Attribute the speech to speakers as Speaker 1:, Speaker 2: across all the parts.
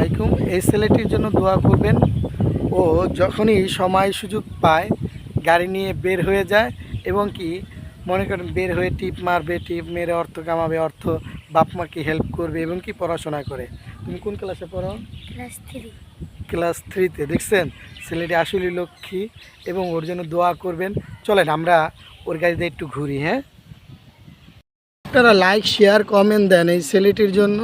Speaker 1: আলাইকুম। এই ছেলেটির জন্য দোয়া করবেন। ও যখনই সময় সুযোগ পায় গাড়ি নিয়ে বের হয়ে যায় এবং কি মনে করেন বের হয়ে টিপ মারবে টিপ মেরে অর্থ কামাবে অর্থ বাপ মাকে হেল্প করবে এবং কি পড়াশোনা করে। তুমি কোন ক্লাসে পড়ো?
Speaker 2: ক্লাস থ্রি
Speaker 1: ক্লাস থ্রিতে দেখছেন? ছেলেটি আসলে লক্ষ্মী এবং ওর জন্য দোয়া করবেন। চলেন আমরা ওর গাড়িতে একটু ঘুরি হ্যাঁ? আপনারা লাইক শেয়ার কমেন্ট দেন এই ছেলেটির জন্য।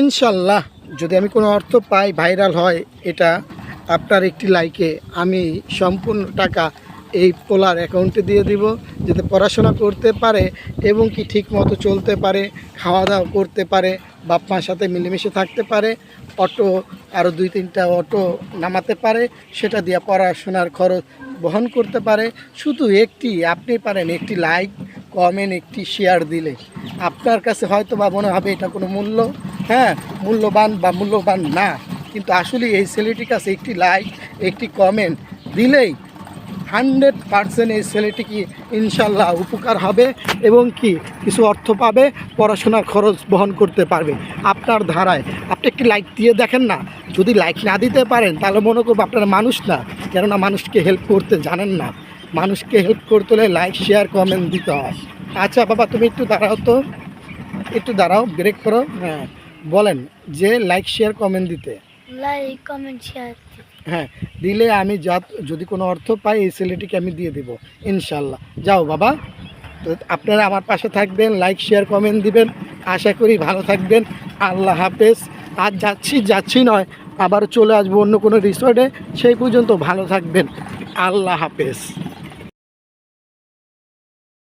Speaker 1: ইনশাল্লাহ। যদি আমি কোনো অর্থ পাই ভাইরাল হয়, এটা আপনার একটি লাইকে আমি সম্পূর্ণ টাকা এই পোলার অ্যাকাউন্টে দিয়ে দিব, যাতে পড়াশোনা করতে পারে এবং কি ঠিক মতো চলতে পারে খাওয়া দাওয়া করতে পারে বাপ মার সাথে মিলেমিশে থাকতে পারে, অটো আরও দুই তিনটা অটো নামাতে পারে, সেটা দিয়ে পড়াশোনার খরচ বহন করতে পারে। শুধু একটি, আপনি পারেন একটি লাইক কমেন্ট একটি শেয়ার দিলে। আপনার কাছে হয়তো বা মনে হবে এটা কোনো মূল্য। হ্যাঁ মূল্যবান বা মূল্যবান না। কিন্তু আসলে এই ছেলেটির কাছে একটি লাইক একটি কমেন্ট দিলেই হান্ড্রেড পারসেন্ট এই ছেলেটি কি ইনশাল্লাহ উপকার হবে এবং কি কিছু অর্থ পাবে, পড়াশোনার খরচ বহন করতে পারবে। আপনার ধারায়, আপনি একটি লাইক দিয়ে দেখেন না। যদি লাইক না দিতে পারেন, তাহলে মনে করব আপনারা মানুষ না। কেননা মানুষকে হেল্প করতে জানেন না। মানুষকে হেল্প করতে হলে লাইক শেয়ার কমেন্ট দিতে হয়। আচ্ছা বাবা, তুমি একটু দাঁড়াও তো। একটু দাঁড়াও ব্রেক করো। হ্যাঁ। বলেন যে লাইক শেয়ার কমেন্ট দিতে।
Speaker 2: লাইক কমেন্ট শেয়ার
Speaker 1: হ্যাঁ দিলে আমি যা যদি কোনো অর্থ পাই এই ছেলেটিকে আমি দিয়ে দেবো ইনশাল্লাহ। যাও বাবা তো আপনারা আমার পাশে থাকবেন লাইক শেয়ার কমেন্ট দিবেন। আশা করি ভালো থাকবেন। আল্লাহ হাফেজ। আর যাচ্ছি যাচ্ছি নয় আবার চলে আসব অন্য কোনো রিসর্টে সেই পর্যন্ত ভালো থাকবেন। আল্লাহ হাফেজ।